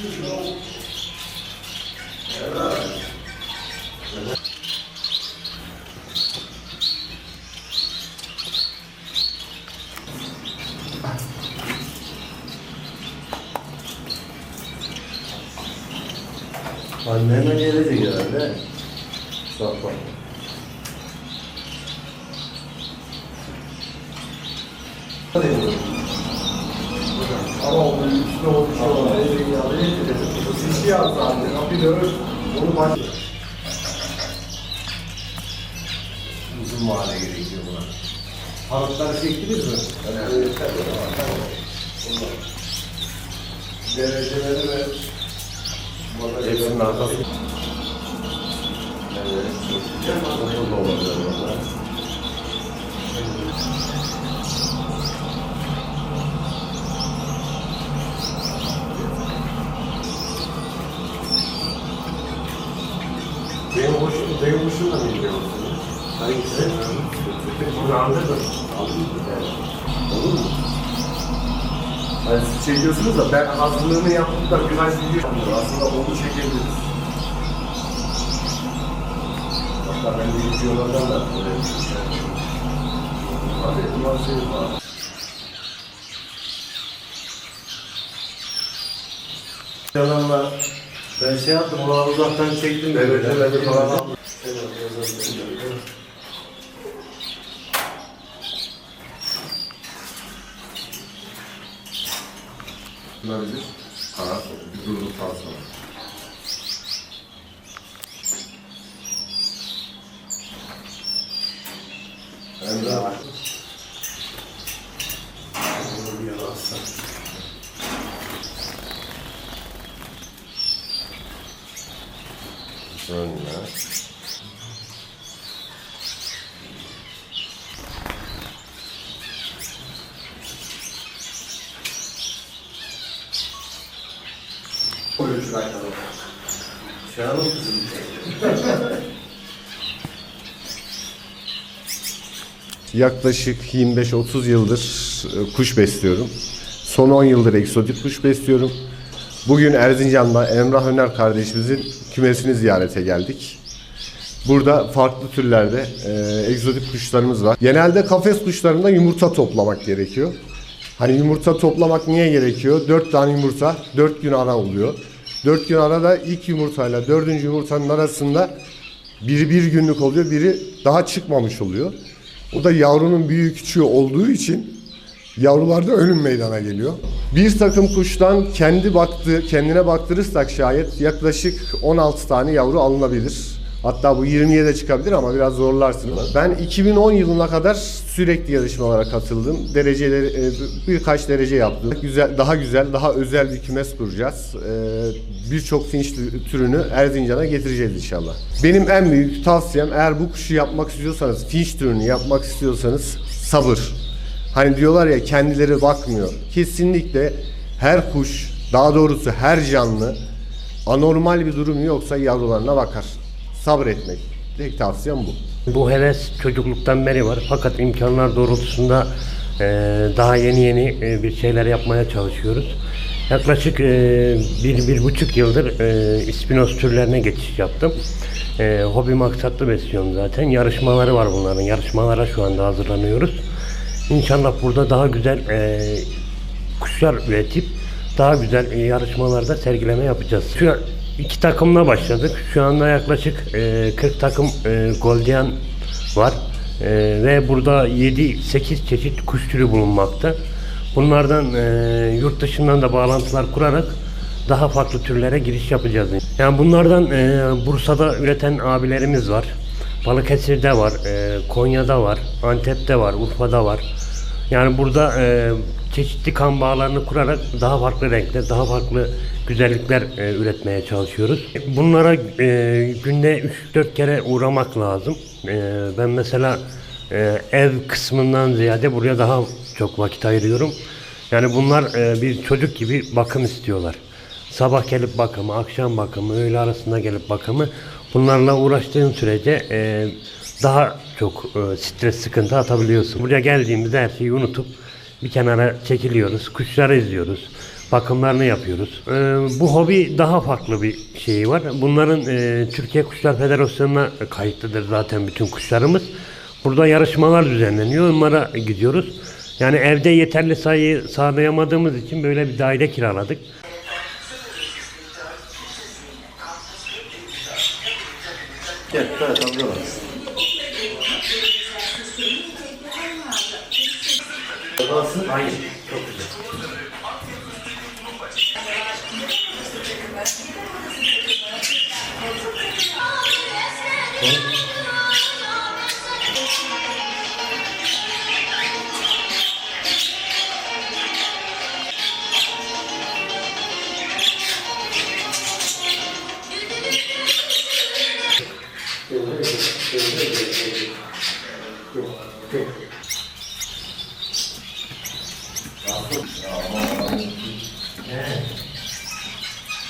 Anne hemen gelecek herhalde. Bak bak. Hadi. Ama o üstüne o bir şey olan ki dedim. Bu sisi yaz zaten. Kapıyı dövür. Onu baş... Uzun vade gerekiyor buna. Parıtları çektiniz mi? Evet. Dereceleri ve Hepsinin arkası. Evet. Uzun da olabilir hoşumla mı ilgili olsun? Hangisi? Bunu anladın. Olur mu? Hani siz çekiyorsunuz da ben hazırlığını yaptım da birkaç video. Aslında onu çekebiliriz. Hatta ben de videolardan da böyle bir şey. Hadi bunlar şey var. Yalanla ben şey yaptım, onu uzaktan çektim. Dereceleri falan aldım. Aldım. Bunlar bir kanat, bir durduktan sonra. Emre var. Bunu. Koyun şuraya kadar. Şahanım kızım. Yaklaşık 25-30 yıldır e, kuş besliyorum. Son 10 yıldır egzotik kuş besliyorum. Bugün Erzincan'da Emrah Öner kardeşimizin kümesini ziyarete geldik. Burada farklı türlerde e, egzotik kuşlarımız var. Genelde kafes kuşlarında yumurta toplamak gerekiyor. Hani yumurta toplamak niye gerekiyor? 4 tane yumurta 4 gün ara oluyor. 4 gün arada ilk yumurtayla 4. yumurtanın arasında biri bir günlük oluyor, biri daha çıkmamış oluyor. O da yavrunun büyüğü küçüğü olduğu için yavrularda ölüm meydana geliyor. Bir takım kuştan kendi baktığı, kendine baktırırsak şayet yaklaşık 16 tane yavru alınabilir. Hatta bu 20'ye de çıkabilir ama biraz zorlarsınız. Ben 2010 yılına kadar sürekli yarışmalara katıldım. Dereceleri e, birkaç derece yaptım. Güzel, daha güzel, daha özel bir kümes kuracağız. E, Birçok finç türünü Erzincan'a getireceğiz inşallah. Benim en büyük tavsiyem eğer bu kuşu yapmak istiyorsanız, finç türünü yapmak istiyorsanız sabır. Hani diyorlar ya kendileri bakmıyor. Kesinlikle her kuş, daha doğrusu her canlı anormal bir durum yoksa yavrularına bakar. Sabretmek. Tek tavsiyem bu. Bu heves çocukluktan beri var fakat imkanlar doğrultusunda e, daha yeni yeni e, bir şeyler yapmaya çalışıyoruz. Yaklaşık e, bir, bir buçuk yıldır ispinoz türlerine geçiş yaptım. Hobi maksatlı besliyorum zaten. Yarışmaları var bunların. Yarışmalara şu anda hazırlanıyoruz. İnşallah burada daha güzel kuşlar üretip daha güzel yarışmalarda sergileme yapacağız. Şu iki takımla başladık. Şu anda yaklaşık e, 40 takım e, Goldian var. E, ve burada 7-8 çeşit kuş türü bulunmakta. Bunlardan e, yurt dışından da bağlantılar kurarak daha farklı türlere giriş yapacağız. Yani bunlardan e, Bursa'da üreten abilerimiz var. Balıkesir'de var, e, Konya'da var, Antep'te var, Urfa'da var. Yani burada e, çeşitli kan bağlarını kurarak daha farklı renkler, daha farklı güzellikler e, üretmeye çalışıyoruz. Bunlara e, günde 3-4 kere uğramak lazım. E, ben mesela e, ev kısmından ziyade buraya daha çok vakit ayırıyorum. Yani bunlar e, bir çocuk gibi bakım istiyorlar. Sabah gelip bakımı, akşam bakımı, öğle arasında gelip bakımı. Bunlarla uğraştığın sürece e, daha çok e, stres, sıkıntı atabiliyorsun. Buraya geldiğimizde her şeyi unutup bir kenara çekiliyoruz. Kuşları izliyoruz. bakımlarını yapıyoruz. Ee, bu hobi daha farklı bir şeyi var. Bunların e, Türkiye Kuşlar Federasyonu'na kayıtlıdır zaten bütün kuşlarımız. Burada yarışmalar düzenleniyor. Onlara gidiyoruz. Yani evde yeterli sayıyı sağlayamadığımız için böyle bir daire kiraladık. Gel, evet amca Nasıl? Hayır. Çok güzel.